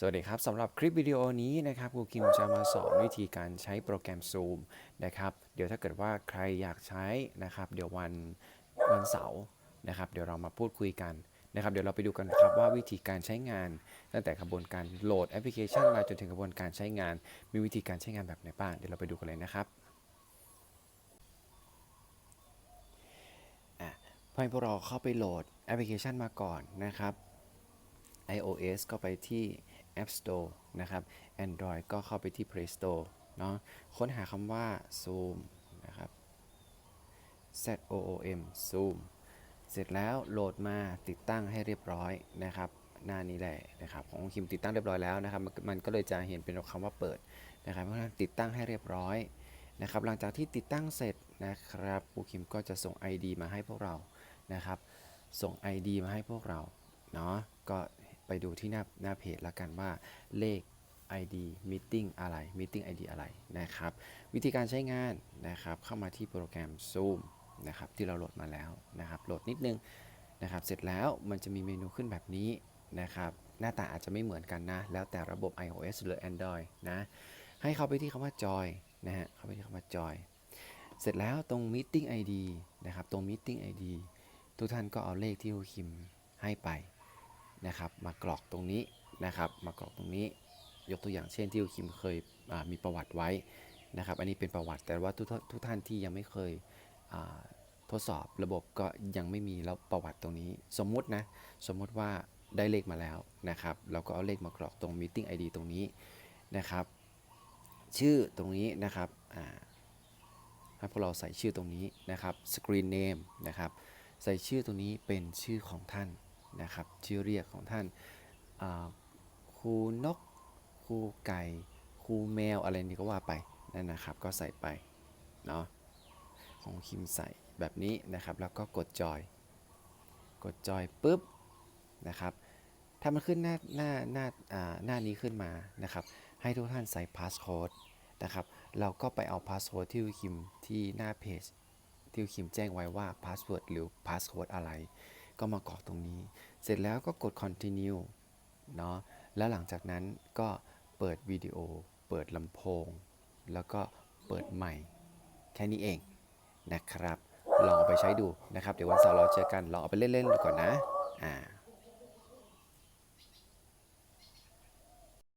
สวัสดีครับสำหรับคลิปวิดีโอนี้นะครับครูคิมจะมาสอนวิธีการใช้โปรแกรม Zoom นะครับเดี๋ยวถ้าเกิดว่าใครอยากใช้นะครับเดี๋ยววันวันเสาร์นะครับเดี๋ยวเรามาพูดคุยกันนะครับเดี๋ยวเราไปดูกันครับว่าวิธีการใช้งาน ตั้งแต่กระบวนการโหลดแอปพลิเคชันมาจนถึงกระบวนการใช้งาน มีวิธีการใช้งานแบบไหนบ้างเดี๋ยวเราไปดูกันเลยนะครับอะเพื่อให้พวกเราเข้าไปโหลดแอปพลิเคชันมาก่อนนะครับ iOS ก็ไปที่ App Store นะครับ Android ก็เข้าไปที่ Play Store เนาะค้นหาคำว่า Zoom นะครับ Z O O M Zoom เสร็จแล้วโหลดมาติดตั้งให้เรียบร้อยนะครับ หน้านี้แหละนะครับ ของคิมติดตั้งเรียบร้อยแล้วนะครับ มันก็เลยจะเห็นเป็นคำว่าเปิดนะครับ เพราะฉะนั้นติดตั้งให้เรียบร้อยนะครับ หลังจากที่ติดตั้งเสร็จนะครับครูคิมก็จะส่ง ID มาให้พวกเรานะครับ ส่ง ID มาให้พวกเราเนาะก็ ไปดูที่หน้าหน้าเพจละกันว่าเลข ID Meeting อะไร Meeting ID อะไรนะครับ วิธีการใช้งานนะครับเข้ามาที่โปรแกรม Zoom นะครับที่เราโหลดมาแล้วนะครับโหลดนิดนึงนะครับเสร็จแล้วมันจะมีเมนูขึ้นแบบนี้นะครับหน้าตาอาจจะไม่เหมือนกันนะ แล้วแต่ระบบ iOS หรือ Android นะให้เข้าไปที่คำว่า Joy นะฮะเข้าไปที่คำว่า Joy เสร็จแล้วตรง Meeting ID นะครับตรง Meeting ID ทุกท่านก็เอาเลขที่ครูคิมให้ไป นะครับ มากรอกตรงนี้นะครับ มากรอกตรงนี้ ยกตัวอย่างเช่นที่คิมเคยมีประวัติไว้นะครับ อันนี้เป็นประวัติแต่ว่าทุกท่านทุกท่านที่ยังไม่เคยทดสอบระบบก็ยังไม่มีแล้วประวัติตรงนี้ สมมุตินะสมมุติว่าได้เลขมาแล้วนะครับเราก็เอาเลขมากรอกตรง Meeting ID ตรงนี้นะครับ ชื่อตรงนี้นะครับให้พวกเราใส่ชื่อตรงนี้นะครับ Screen Name นะครับ ใส่ชื่อตรงนี้เป็นชื่อของท่าน นะครับชื่อเรียกของท่านครูนกครูไก่ครูแมวอะไรนี่ก็ว่าไปนั่นนะครับก็ใส่ไปเนาะของคิมใส่แบบนี้นะครับแล้วก็กดจอย กดจอยปุ๊บนะครับถ้ามันขึ้นหน้าหน้าหน้าอ่าหน้านี้ขึ้นมานะครับให้ทุกท่านใส่พาสโค้ดนะครับเราก็ไปเอาพาสโค้ดที่คิมที่หน้าเพจที่คิมแจ้งไว้ว่าพาสเวิร์ดหรือพาสโค้ดอะไร ก็มากรอกตรงนี้ เสร็จแล้วก็กด continue เนาะแล้วหลังจากนั้นก็เปิดวิดีโอ เปิดลำโพง แล้วก็เปิดใหม่ แค่นี้เองนะครับ ลองเอาไปใช้ดูนะครับ เดี๋ยววันเสาร์เราเจอกัน ลองเอาไปเล่นๆดูก่อนนะ อ่า